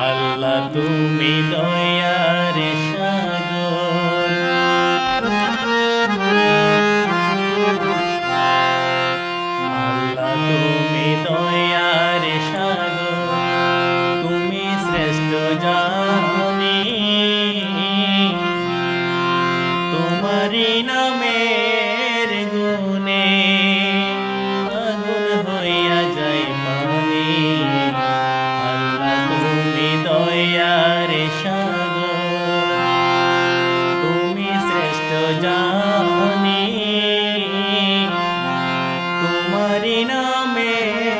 আল্লাহ তুমি দয়া তোমারি নামের গুণে আগুন হইয়া যায় পানি আল্লাহ তুমি দয়ার সাগর তুমি শ্রেষ্ঠ জানি তোমারি নামের